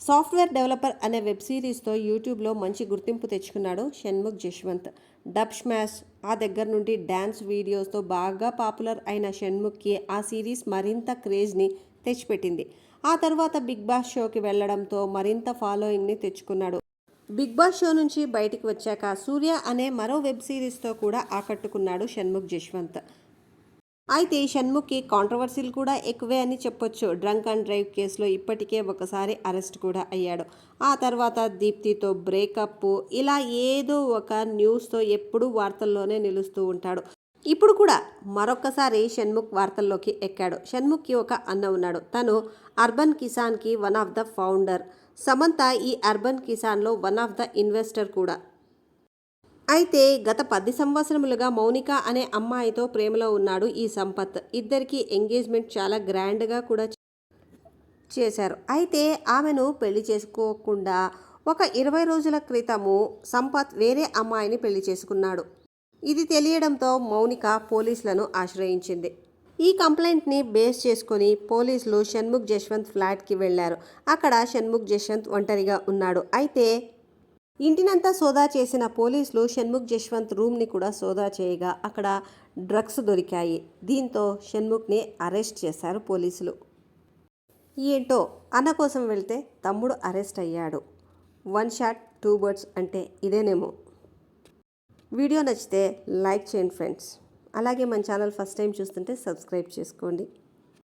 Software developer అనే web సిరీస్తో యూట్యూబ్లో మంచి గుర్తింపు తెచ్చుకున్నాడు షణ్ముఖ్ జశ్వంత్. డబ్ స్మాష్ ఆ దగ్గర నుండి డ్యాన్స్ వీడియోస్తో బాగా పాపులర్ అయిన షణ్ముఖ్కి ఆ సిరీస్ మరింత క్రేజ్ని తెచ్చిపెట్టింది. ఆ తర్వాత బిగ్ బాస్ షోకి వెళ్ళడంతో మరింత ఫాలోయింగ్ని తెచ్చుకున్నాడు. బిగ్ బాస్ షో నుంచి బయటికి వచ్చాక సూర్య అనే మరో వెబ్ సిరీస్తో కూడా ఆకట్టుకున్నాడు షణ్ముఖ్ జశ్వంత్. అయితే షణ్ముఖి కాంట్రవర్సీలు కూడా ఎక్కువే అని చెప్పొచ్చు. డ్రంక్ అండ్ డ్రైవ్ కేసులో ఇప్పటికే ఒకసారి అరెస్ట్ కూడా అయ్యాడు. ఆ తర్వాత దీప్తితో బ్రేకప్ ఇలా ఏదో ఒక న్యూస్తో ఎప్పుడూ వార్తల్లోనే నిలుస్తూ ఉంటాడు. ఇప్పుడు కూడా మరొకసారి షణ్ముఖ్ వార్తల్లోకి ఎక్కాడు. షణ్ముఖ్కి ఒక అన్న ఉన్నాడు. తను urban కిసాన్కి one of the founder. Samantha ఈ అర్బన్ కిసాన్లో వన్ ఆఫ్ ద ఇన్వెస్టర్ కూడా. అయితే గత పది సంవత్సరములుగా మౌనిక అనే అమ్మాయితో ప్రేమలో ఉన్నాడు ఈ సంపత్. ఇద్దరికి ఎంగేజ్మెంట్ చాలా గ్రాండ్గా కూడా చేశారు. అయితే ఆమెను పెళ్ళి చేసుకోకుండా ఒక ఇరవై రోజుల క్రితము సంపత్ వేరే అమ్మాయిని పెళ్ళి చేసుకున్నాడు. ఇది తెలియడంతో మౌనిక పోలీసులను ఆశ్రయించింది. ఈ కంప్లైంట్ని బేస్ చేసుకొని పోలీసులు షణ్ముఖ్ జశ్వంత్ ఫ్లాట్కి వెళ్ళారు. అక్కడ షణ్ముఖ్ జశ్వంత్ ఒంటరిగా ఉన్నాడు. అయితే ఇంటినంతా సోదా చేసిన పోలీసులు షణ్ముఖ్ జశ్వంత్ రూమ్ని కూడా సోదా చేయగా అక్కడ డ్రగ్స్ దొరికాయి. దీంతో షణ్ముఖ్ని అరెస్ట్ చేశారు పోలీసులు. ఏంటో అన్న కోసం వెళ్తే తమ్ముడు అరెస్ట్ అయ్యాడు. వన్ షాట్ టూ బర్డ్స్ అంటే ఇదేనేమో. వీడియో నచ్చితే లైక్ చేయండి ఫ్రెండ్స్. అలాగే మన ఛానల్ ఫస్ట్ టైం చూస్తుంటే సబ్స్క్రైబ్ చేసుకోండి.